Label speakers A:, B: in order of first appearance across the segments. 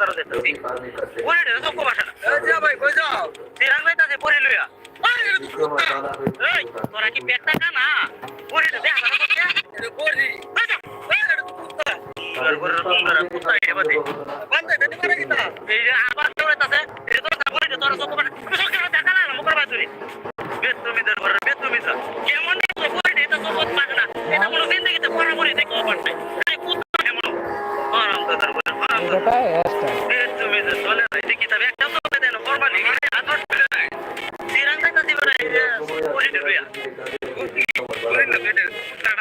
A: কথাটা দেখতেছি পরে রে তো কমাস না
B: যা ভাই কই যাও
A: তিরাং লাইতাছে পরে লইয়া এই তোরা কি পেটটা কানা পরে রে দেখা না তো পরে কেমন এটা কোনো জিন্দগিতে পড়াপড়ি দেখতে পারবে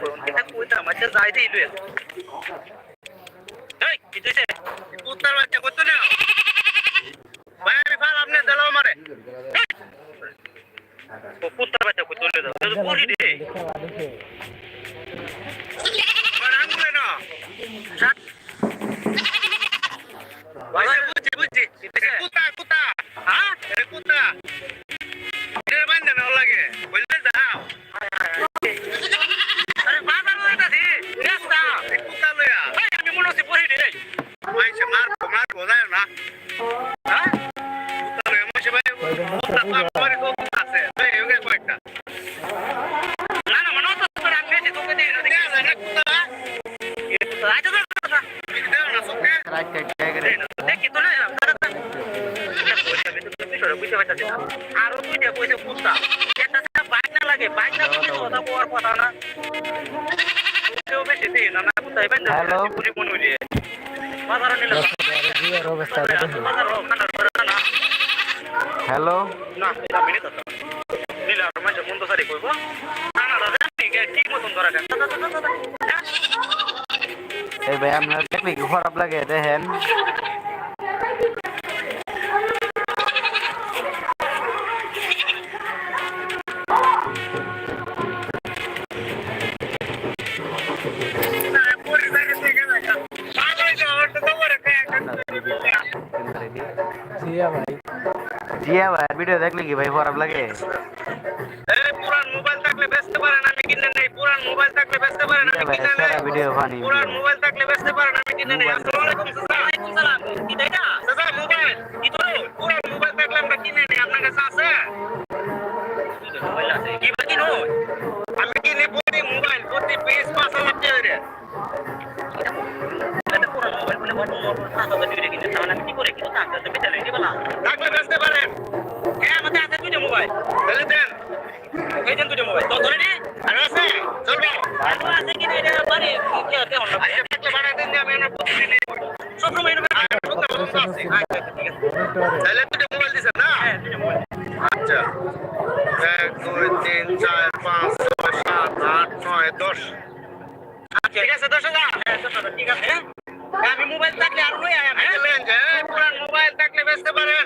A: কইতাম আচ্ছা যাই দিই তুই কি তুইছে কুত্তার বাচ্চা কত না ভাই আমি ফাল আপনি দালাও মারে কুত্তার বাচ্চা কত দে হ্যালো না লাগে বাইক না বুঝে কথা বলার না
C: এই ভাই আপনার technique May harap lagi dehen. Jiya भाई जिया भाई वीडियो देख लेगी भाई अब लगे
A: अरे पूरा मोबाइल तक ले बेस्ट पर है পুরান মোবাইল থাকলে বেচতে পারেন আমি কিনে নেই ভিডিও বানি পুরান মোবাইল থাকলে বেচতে পারেন আমি কিনে নেই আসসালামু আলাইকুম ওয়ালাইকুম সালাম কি তাই না মোবাইল কি তো পুরান মোবাইল থাকলে আমরা কিনে নেই আপনার কাছে আছে কি বাকি নয় আমি কিনে প্রতি মোবাইল প্রতি পিস পাঁচ হাজার টাকা রে থাকলে বেচতে পারেন হ্যাঁ আমাদের আছে দুইটা মোবাইল তাহলে দেন আচ্ছা, আমি মোবাইল আচ্ছা, আচ্ছা, হ্যাঁ, এক দুই তিন চার পাঁচ ছয় সাত আট নয় দশ ঠিক আছে দশ হাজার হ্যাঁ, দশ ঠিক আছে হ্যাঁ, আমি মোবাইল থাকলে আর নয় আমি মোবাইল থাকলে বেচতে পারেন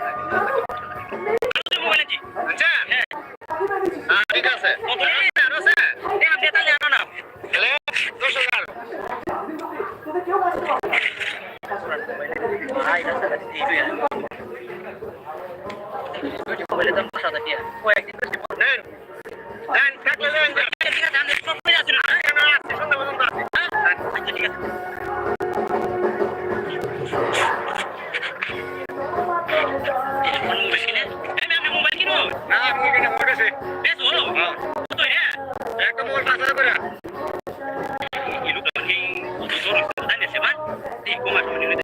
A: ঠিক আছে Thank you. Nada, muy no, no ah, Y